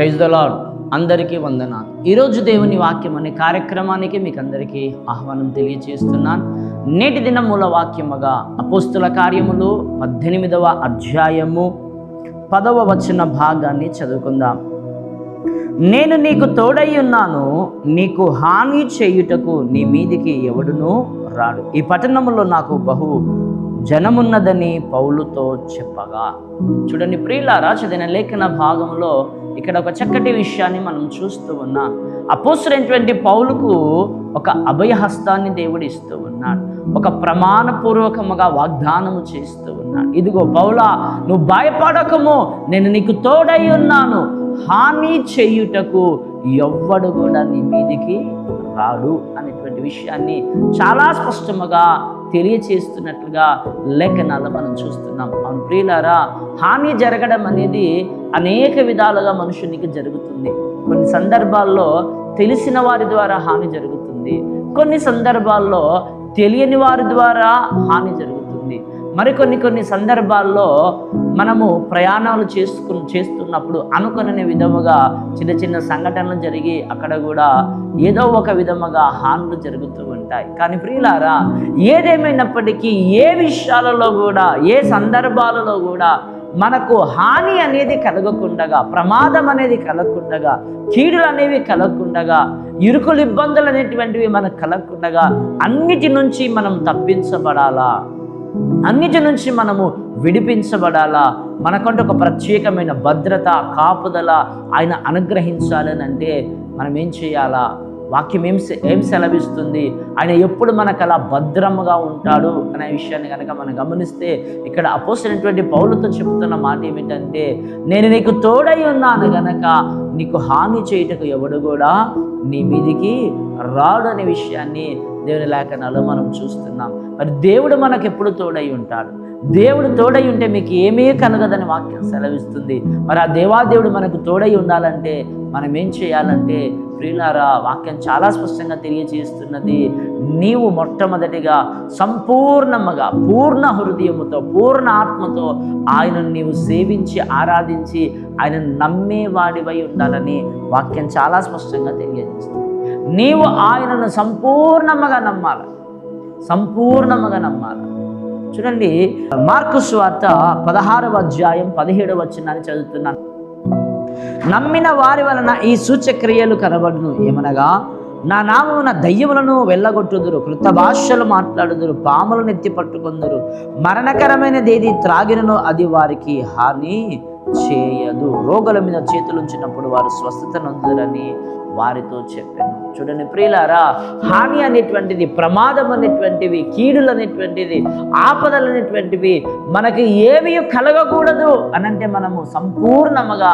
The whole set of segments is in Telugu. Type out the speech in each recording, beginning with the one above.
ప్రైజ్ ద లాడ్ అందరికీ వందనాలు. ఈరోజు దేవుని వాక్యం అనే కార్యక్రమానికి మీకు అందరికీ ఆహ్వానం తెలియజేస్తున్నాను. నేటి దిన మూల వాక్యముగా అపోస్తుల కార్యములు పద్దెనిమిదవ అధ్యాయము పదవ వచన భాగాన్ని చదువుకుందాం. నేను నీకు తోడై ఉన్నాను నీకు హాని చేయుటకు నీ మీదికి ఎవడునూ రాడు. ఈ పట్టణములో నాకు బహు జనమున్నదని పౌలుతో చెప్పగా. చూడండి ప్రియుల రాచదైన లేఖన భాగంలో ఇక్కడ ఒక చక్కటి విషయాన్ని మనం చూస్తూ ఉన్నాం. అపోసరైనటువంటి పౌలుకు ఒక అభయహస్తాన్ని దేవుడు ఇస్తూ ఉన్నాడు. ఒక ప్రమాణపూర్వకముగా వాగ్దానము చేస్తూ ఉన్నాడు. ఇదిగో పౌలా నువ్వు భయపడకము నేను నీకు తోడై ఉన్నాను. హాని చేయుటకు ఎవ్వడు కూడా నీ మీదికి రాడు అనేటువంటి విషయాన్ని చాలా స్పష్టముగా తెలియచేస్తున్నట్లుగా లేఖనాలు మనం చూస్తున్నాం. అవును ప్రియులారా హాని జరగడం అనేది అనేక విధాలుగా మనుషునికి జరుగుతుంది. కొన్ని సందర్భాల్లో తెలిసిన వారి ద్వారా హాని జరుగుతుంది. కొన్ని సందర్భాల్లో తెలియని వారి ద్వారా హాని జరుగుతుంది. మరికొన్ని కొన్ని సందర్భాల్లో మనము ప్రయాణాలు చేసుకు చేస్తున్నప్పుడు అనుకునే విధముగా చిన్న చిన్న సంఘటనలు జరిగి అక్కడ కూడా ఏదో ఒక విధముగా హానులు జరుగుతూ ఉంటాయి. కానీ ప్రియులారా ఏదేమైనప్పటికీ ఏ విషయాలలో కూడా ఏ సందర్భాలలో కూడా మనకు హాని అనేది కలగకుండగా ప్రమాదం అనేది కలగకుండగా కీడులు అనేవి కలగకుండగా ఇరుకులు ఇబ్బందులు అనేటువంటివి మనకు కలగకుండగా అన్నిటి నుంచి మనం తప్పించబడాలా? అన్నిటి నుంచి మనము విడిపించబడాలా? మనకంటూ ఒక ప్రత్యేకమైన భద్రత కాపుదల ఆయన అనుగ్రహించాలని అంటే మనం ఏం చేయాలా? వాక్యం ఏం సె- ఏం సెలవిస్తుంది? ఆయన ఎప్పుడు మనకు అలా భద్రముగా ఉంటాడు అనే విషయాన్ని కనుక మనం గమనిస్తే ఇక్కడ అపోసినటువంటి పౌలతో చెబుతున్న మాట ఏమిటంటే నేను నీకు తోడై ఉన్నాను గనక నీకు హాని చేయుటకు ఎవడు కూడా నీ మీదికి రాడు అనే విషయాన్ని దేవుని లేఖనాలు మనం చూస్తున్నాం. మరి దేవుడు మనకు ఎప్పుడు తోడై ఉంటాడు? దేవుడు తోడై ఉంటే మీకు ఏమీ కలగదని వాక్యం సెలవిస్తుంది. మరి ఆ దేవాదేవుడు మనకు తోడై ఉండాలంటే మనం ఏం చేయాలంటే ప్రియులారా వాక్యం చాలా స్పష్టంగా తెలియజేస్తున్నది నీవు మొట్టమొదటిగా సంపూర్ణముగా పూర్ణ హృదయముతో పూర్ణ ఆత్మతో ఆయనను నీవు సేవించి ఆరాధించి ఆయనను నమ్మేవాడివై ఉండాలని వాక్యం చాలా స్పష్టంగా తెలియజేస్తుంది. నీవు ఆయనను సంపూర్ణముగా నమ్మాలి. సంపూర్ణముగా నమ్మాలి. చూడండి మార్కు స్వార్త పదహారవ అధ్యాయం పదిహేడవ వచ్చిందని చదువుతున్నాను. నమ్మిన వారి వలన ఈ సూచక్రియలు కనబడును. ఏమనగా నా నామమున దయ్యములను వెళ్ళగొట్టుదురు కృత భాషలు మాట్లాడుదురు పాములు నెత్తి పట్టుకొందురు. మరణకరమైనది ఏది త్రాగినను అది వారికి హాని చేయదు. రోగుల మీద చేతులుంచినప్పుడు వారు స్వస్థత నొందురని వారితో చెప్పారు చూడండి ప్రియులారా హాని అనేటువంటిది ప్రమాదం అనేటువంటివి కీడులు అనేటువంటిది ఆపదలు అనేటువంటివి మనకి ఏవి కలగకూడదు అనంటే మనము సంపూర్ణముగా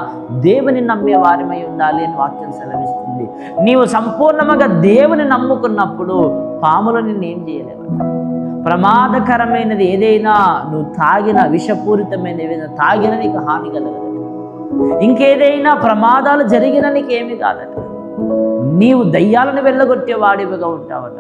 దేవుని నమ్మే వారిమై ఉండాలి అని వాక్యం సెలవిస్తుంది. నీవు సంపూర్ణముగా దేవుని నమ్ముకున్నప్పుడు పాములు నిన్ను ఏం చేయలేవు. ప్రమాదకరమైనది ఏదైనా నువ్వు తాగిన విషపూరితమైన ఏదైనా తాగిన నీకు హాని కలగదు. ఇంకేదైనా ప్రమాదాలు జరిగిన నీకు ఏమి కాదట. నీవు దయ్యాలను వెళ్ళగొట్టే వాడివిగా ఉంటావట.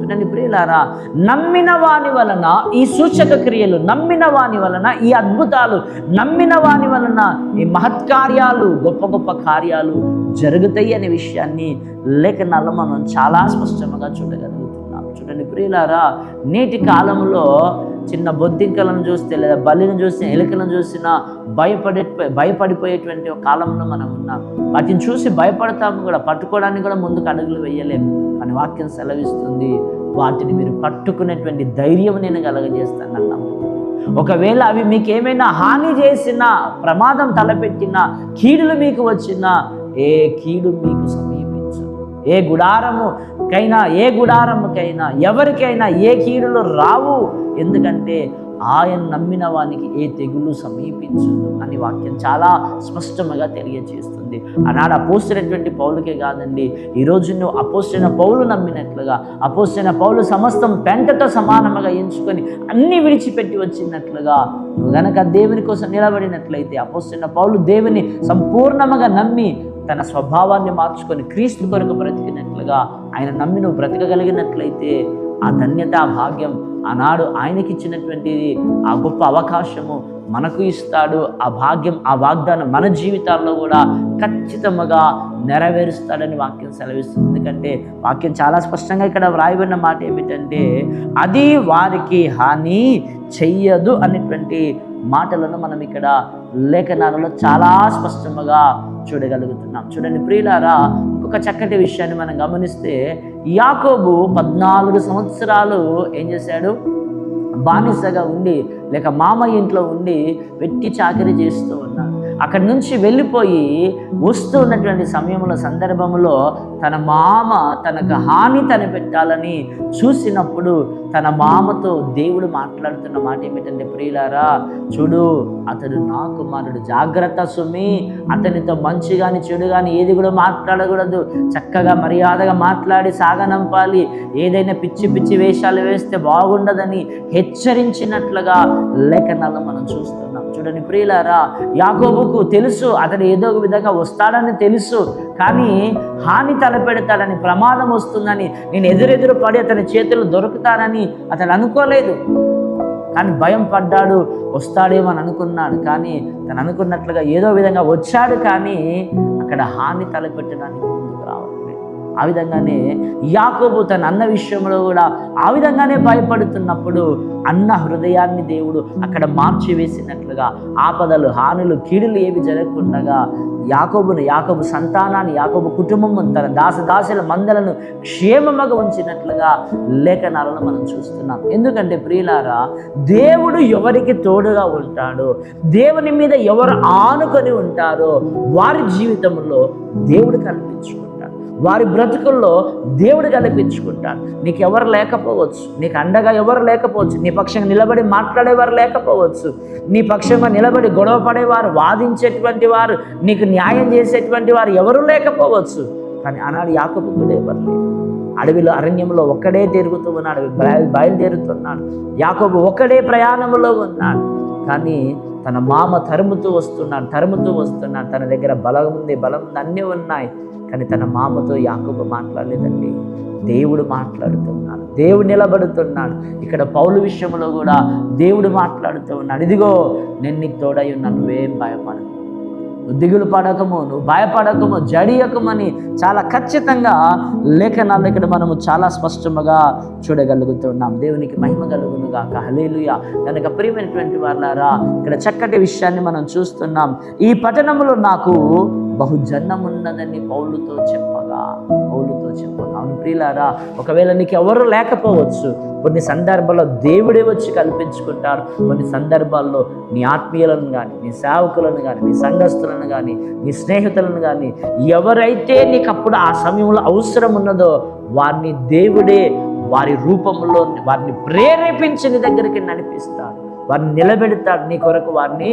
చూడండి ప్రియులారా నమ్మిన వాని వలన ఈ సూచక క్రియలు నమ్మిన వాని వలన ఈ అద్భుతాలు నమ్మిన వాని వలన ఈ మహత్కార్యాలు గొప్ప గొప్ప కార్యాలు జరుగుతాయి అనే విషయాన్ని లేఖనాల్లో మనం చాలా స్పష్టంగా చూడగలుగుతున్నాం. చూడండి ప్రియులారా నేటి కాలంలో చిన్న బొద్దింకలను చూస్తే లేదా బలిని చూస్తే ఎలుకలను చూసినా భయపడే భయపడిపోయేటువంటి కాలంలో మనం ఉన్నాం. వాటిని చూసి భయపడతాము కూడా పట్టుకోవడానికి కూడా ముందుకు అడుగులు వేయలేము. కానీ వాక్యం సెలవిస్తుంది వాటిని మీరు పట్టుకునేటువంటి ధైర్యం నేను కలగజేస్తాను అన్నాము ఒకవేళ అవి మీకు ఏమైనా హాని చేసినా ప్రమాదం తలపెట్టినా కీడులు మీకు వచ్చినా ఏ కీడు మీకు ఏ గుడారముకైనా ఏ గుడారముకైనా ఎవరికైనా ఏ కీడులు రావు. ఎందుకంటే ఆయన నమ్మిన వానికి ఏ తెగులు సమీపించదు అని వాక్యం చాలా స్పష్టముగా తెలియజేస్తుంది. ఆనాడు అపోసినటువంటి పౌలకే కాదండి ఈరోజు నువ్వు అపోసిన పౌలు నమ్మినట్లుగా అపోసిన పౌలు సమస్తం పెంటతో సమానముగా ఎంచుకొని అన్ని విడిచిపెట్టి వచ్చినట్లుగా నువ్వు గనక దేవుని కోసం నిలబడినట్లయితే అపోసిన పౌలు దేవుని సంపూర్ణముగా నమ్మి తన స్వభావాన్ని మార్చుకొని క్రీస్తు కొరకు బ్రతికినట్లుగా ఆయన నమ్మి నువ్వు బ్రతకగలిగినట్లయితే ఆ ధన్యత ఆ భాగ్యం ఆనాడు ఆయనకిచ్చినటువంటి ఆ గొప్ప అవకాశము మనకు ఇస్తాడు. ఆ భాగ్యం ఆ వాగ్దానం మన జీవితాల్లో కూడా ఖచ్చితంగా నెరవేరుస్తాడని వాక్యం సెలవిస్తుంది. ఎందుకంటే వాక్యం చాలా స్పష్టంగా ఇక్కడ వ్రాయబడిన మాట ఏమిటంటే అది వారికి హాని చెయ్యదు అనేటువంటి మాటలను మనం ఇక్కడ లేఖనాలలో చాలా స్పష్టంగా చూడగలుగుతున్నాం. చూడండి ప్రియులారా ఒక చక్కటి విషయాన్ని మనం గమనిస్తే యాకోబు పద్నాలుగు సంవత్సరాలు ఏం చేశాడు? బానిసగా ఉండి లేక మామ ఇంట్లో ఉండి వెట్టి చాకరీ చేస్తూ ఉన్నాడు. అక్కడి నుంచి వెళ్ళిపోయి వస్తూ ఉన్నటువంటి సమయంలో సందర్భంలో తన మామ తనకు హాని తన పెట్టాలని చూసినప్పుడు తన మామతో దేవుడు మాట్లాడుతున్న మాట ఏమిటంటే ప్రియులారా చూడు అతడు నా కుమారుడు. జాగ్రత్త సుమి. అతనితో మంచి కానీ చెడు కానీ ఏది కూడా మాట్లాడకూడదు. చక్కగా మర్యాదగా మాట్లాడి సాగనంపాలి. ఏదైనా పిచ్చి పిచ్చి వేషాలు వేస్తే బాగుండదని హెచ్చరించినట్లుగా లేఖనాలు మనం చూస్తున్నాం. చూడండి ప్రియులారా కొడుకు తెలుసు అతడు ఏదో ఒక విధంగా వస్తాడని తెలుసు కానీ హాని తలపెడతాడని ప్రమాదం వస్తుందని నేను ఎదురెదురు పడి అతని చేతులు దొరుకుతానని అతడు అనుకోలేదు. కానీ భయం పడ్డాడు వస్తాడేమో అని అనుకున్నాడు కానీ తను అనుకున్నట్లుగా ఏదో విధంగా వచ్చాడు కానీ అక్కడ హాని తలపెట్టడానికి ఆ విధంగానే యాకోబు తన అన్న విషయంలో కూడా ఆ విధంగానే భయపడుతున్నప్పుడు అన్న హృదయాన్ని దేవుడు అక్కడ మార్చివేసినట్లుగా ఆపదలు హానులు కీడులు ఏవి జరగకుండగా యాకోబును యాకోబు సంతానాన్ని యాకోబు కుటుంబం తన దాసదాసుల మందలను క్షేమముగా ఉంచినట్లుగా లేఖనాలను మనం చూస్తున్నాం. ఎందుకంటే ప్రియులారా దేవుడు ఎవరికి తోడుగా ఉంటాడో దేవుని మీద ఎవరు ఆనుకొని ఉంటారో వారి జీవితంలో దేవుడు కల్పించుకుంటాడు వారి బ్రతుకుల్లో దేవుడు కల్పించుకుంటాడు నీకు ఎవరు లేకపోవచ్చు. నీకు అండగా ఎవరు లేకపోవచ్చు. నీ పక్షంగా నిలబడి మాట్లాడేవారు లేకపోవచ్చు. నీ పక్షంగా నిలబడి గొడవ పడేవారు వాదించేటువంటి వారు నీకు న్యాయం చేసేటువంటి వారు ఎవరు లేకపోవచ్చు. కానీ ఆనాడు యాకపు కూడా ఎవరు అడవిలో అరణ్యంలో ఒక్కడే తిరుగుతూ ఉన్నాడు బయలుదేరుతున్నాడు. యాకబు ఒక్కడే ప్రయాణంలో ఉన్నాడు. కానీ తన మామ తరుముతూ వస్తున్నాడు తరుముతూ వస్తున్నాడు. తన దగ్గర బలం ఉంది బలం ఉంది అన్నీ ఉన్నాయి. కానీ తన మామతో యాకోబు మాట్లాడలేదండి. దేవుడు మాట్లాడుతున్నాడు. దేవుడు నిలబడుతున్నాడు. ఇక్కడ పౌలు విషయంలో కూడా దేవుడు మాట్లాడుతూ ఉన్నాడు. ఇదిగో నేను నీకు తోడై ఉన్నాను. నువ్వేం భయపడకు. నువ్వు దిగులు పడకము నువ్వు భయపడకము జడియకమని చాలా ఖచ్చితంగా లేఖనాలు ఇక్కడ మనము చాలా స్పష్టముగా చూడగలుగుతున్నాం దేవునికి మహిమ కలుగునుగా కహలేలుయ కనుక ప్రియమైనటువంటి వాళ్ళారా ఇక్కడ చక్కటి విషయాన్ని మనం చూస్తున్నాం. ఈ పట్టణంలో నాకు బహుజన్మమున్నదని పౌలుతో చెప్పగా పౌలుతో చెప్పగా అవును ప్రియులారా ఒకవేళ నీకు ఎవరు లేకపోవచ్చు కొన్ని సందర్భాల్లో దేవుడే వచ్చి కల్పించుకుంటారు. కొన్ని సందర్భాల్లో నీ ఆత్మీయులను కానీ నీ సేవకులను కానీ నీ సంఘస్థులను కానీ నీ స్నేహితులను కానీ ఎవరైతే నీకు అప్పుడు ఆ సమయంలో అవసరం ఉన్నదో వారిని దేవుడే వారి రూపంలో వారిని ప్రేరేపించి నీ దగ్గరికి నడిపిస్తాడు. వారిని నిలబెడతాడు నీ కొరకు వారిని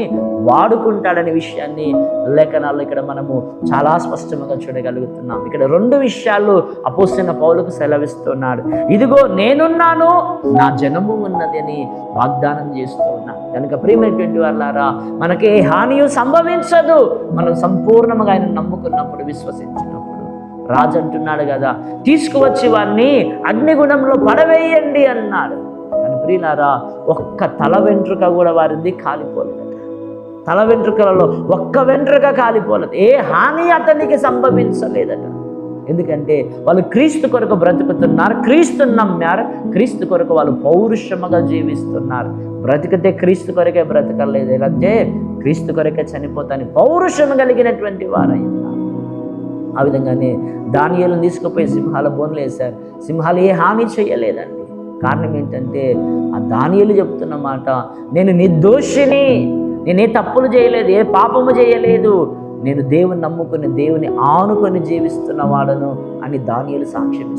వాడుకుంటాడనే విషయాన్ని లేఖనాల్లో ఇక్కడ మనము చాలా స్పష్టంగా చూడగలుగుతున్నాం. ఇక్కడ రెండు విషయాలు అపోసిన పౌలకు సెలవిస్తున్నాడు. ఇదిగో నేనున్నాను నా జనము ఉన్నది అని వాగ్దానం చేస్తూ ఉన్నాను కనుక ప్రియమైనటువంటి వాళ్ళారా మనకి ఏ హానియు సంభవించదు. మనం సంపూర్ణంగా ఆయన నమ్ముకున్నప్పుడు విశ్వసించినప్పుడు. రాజు అంటున్నాడు కదా తీసుకువచ్చి వారిని అగ్నిగుణంలో పడవేయండి అన్నాడు. ప్రియులారా ఒక్క తల వెంట్రుక కూడా వారిది కాలిపోలేదు తల వెంట్రుకలలో ఒక్క వెంట్రుక కాలిపోలేదు. ఏ హాని అతనికి సంభవించలేదట. ఎందుకంటే వాళ్ళు క్రీస్తు కొరకు బ్రతుకుతున్నారు క్రీస్తు నమ్మారు క్రీస్తు కొరకు వాళ్ళు పౌరుషముగా జీవిస్తున్నారు. బ్రతికితే క్రీస్తు కొరకే బ్రతకలేదు. లేదంటే క్రీస్తు కొరకే చనిపోతాను పౌరుషం కలిగినటువంటి వారై ఆ విధంగానే దానియాలను తీసుకుపోయి సింహాల బోన్లు వేశారు. సింహాలు ఏ హాని చేయలేదండి కారణం ఏంటంటే ఆ దానియలు చెప్తున్న మాట నేను నిర్దోషిని నేను ఏ తప్పులు చేయలేదు ఏ పాపము చేయలేదు నేను దేవుని నమ్ముకుని దేవుని ఆనుకొని జీవిస్తున్న వాడను అని దానియలు సాక్ష్యం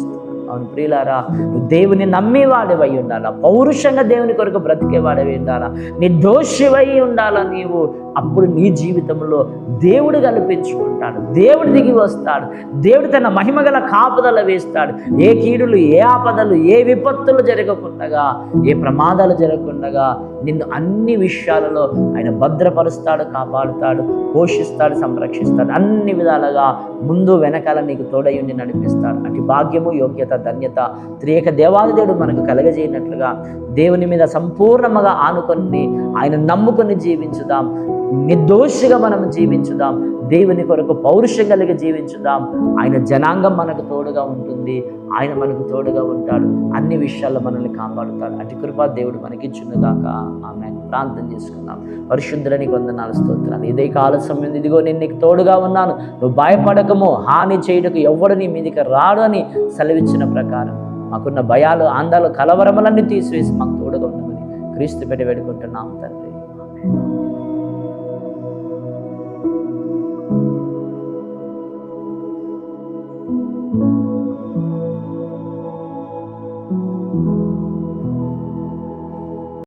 అవును ప్రియులారా నువ్వు దేవుని నమ్మేవాడివై ఉండాలా? పౌరుషంగా దేవుని కొరకు బ్రతికేవాడివై ఉండాలా? నిర్దోషివై ఉండాలా నీవు? అప్పుడు నీ జీవితంలో దేవుడు కల్పించుకుంటాడు దేవుడు దిగి వస్తాడు. దేవుడు తన మహిమగల కాపుదల వేస్తాడు. ఏ కీడులు ఏ ఆపదలు ఏ విపత్తులు జరగకుండగా ఏ ప్రమాదాలు జరగకుండగా నిన్ను అన్ని విషయాలలో ఆయన భద్రపరుస్తాడు కాపాడుతాడు పోషిస్తాడు సంరక్షిస్తాడు. అన్ని విధాలుగా ముందు వెనకాల నీకు తోడయుండి నడిపిస్తాడు. అటు భాగ్యము యోగ్యత ధన్యత త్రియక దేవాదిదేవుడు మనకు కలగజేయనట్లుగా దేవుని మీద సంపూర్ణముగా ఆనుకొని ఆయన నమ్ముకొని జీవించుదాం. నిర్దోషిగా మనం జీవించుదాం. దేవుని కొరకు పౌరుషం కలిగి జీవించుదాం. ఆయన జనాంగం మనకు తోడుగా ఉంటుంది. ఆయన మనకు తోడుగా ఉంటాడు. అన్ని విషయాల్లో మనల్ని కాపాడుతాడు. అటు కృపా దేవుడు మనకి ఆమె ప్రార్థన చేసుకుందాం. పరిశుద్ధులని వందనాలు స్తోత్రాలు. ఇదే కాల సమయం. ఇదిగో నేను నీకు తోడుగా ఉన్నాను. నువ్వు భయపడకము. హాని చేయటకు ఎవడు నీ మీదకి రాడు అని సెలవిచ్చిన ప్రకారం. మాకున్న భయాలు ఆందాలు కలవరములన్నీ తీసివేసి మాకు తోడుగా ఉండమని క్రీస్తు పెట్టి వేడుకుంటున్నాం తండ్రి.